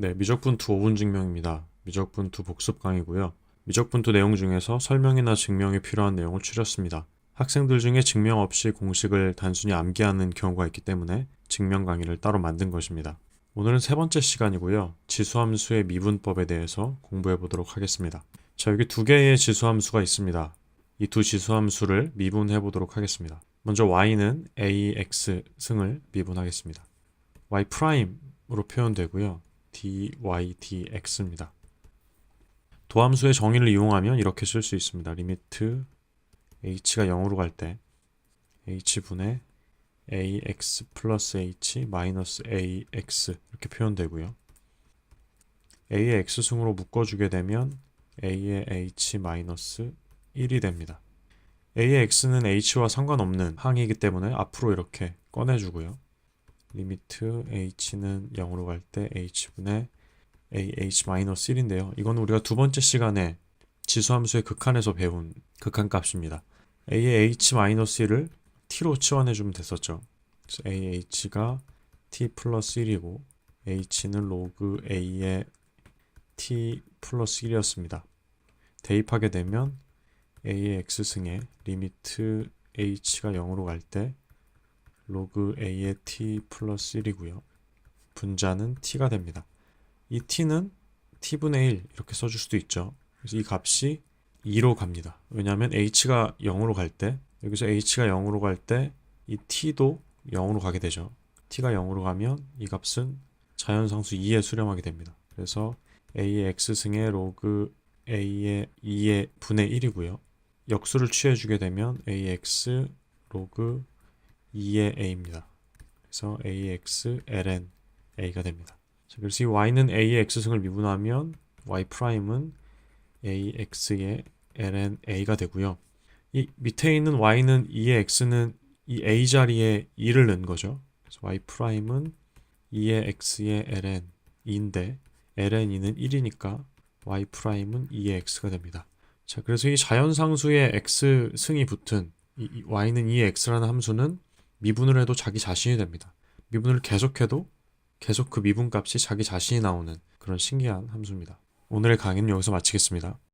네, 미적분투 5분 증명입니다. 미적분투 복습 강의고요. 미적분투 내용 중에서 설명이나 증명이 필요한 내용을 추렸습니다. 학생들 중에 증명 없이 공식을 단순히 암기하는 경우가 있기 때문에 증명 강의를 따로 만든 것입니다. 오늘은 세 번째 시간이고요. 지수함수의 미분법에 대해서 공부해 보도록 하겠습니다. 자, 여기 두 개의 지수함수가 있습니다. 이 두 지수함수를 미분해 보도록 하겠습니다. 먼저 y는 ax 승을 미분하겠습니다. y 프라임으로 표현되고요. Dy dx입니다. 도함수의 정의를 이용하면 이렇게 쓸 수 있습니다. 리미트 h가 0으로 갈 때 h분의 ax 플러스 h 마이너스 ax 이렇게 표현되고요. a의 x승으로 묶어주게 되면 a의 h 마이너스 1이 됩니다. a의 x는 h와 상관없는 항이기 때문에 앞으로 이렇게 꺼내주고요. 리미트 h는 0으로 갈 때 h분의 ah-1인데요. 이건 우리가 두 번째 시간에 지수함수의 극한에서 배운 극한값입니다. a의 h-1을 t로 치환해 주면 됐었죠. 그래서 ah가 t 플러스 1이고 h는 로그 a의 t 플러스 1이었습니다. 대입하게 되면 a의 x승에 리미트 h가 0으로 갈 때 로그 a의 t 플러스 1이고요. 분자는 t가 됩니다. 이 t는 t분의 1 이렇게 써줄 수도 있죠. 그래서 이 값이 2로 갑니다. 왜냐하면 h가 0으로 갈 때 여기서 h가 0으로 갈 때 이 t도 0으로 가게 되죠. t가 0으로 가면 이 값은 자연상수 2에 수렴하게 됩니다. 그래서 a의 x승의 로그 a의 2의 분의 1이고요. 역수를 취해주게 되면 ax 로그 2의 a입니다. 그래서 ax ln a가 됩니다. 자, 그래서 이 y는 a의 x승을 미분하면 y 프라임은 ax의 ln a가 되고요. 이 밑에 있는 y는 2의 x는 이 a 자리에 2를 넣은 거죠. 그래서 y 프라임은 2의 x의 ln 2인데 ln 2는 1이니까 y 프라임은 2의 x가 됩니다. 자, 그래서 이 자연상수의 x 승이 붙은 이, 이 y는 2의 x라는 함수는 미분을 해도 자기 자신이 됩니다. 미분을 계속해도 계속 그 미분 값이 자기 자신이 나오는 그런 신기한 함수입니다. 오늘의 강의는 여기서 마치겠습니다.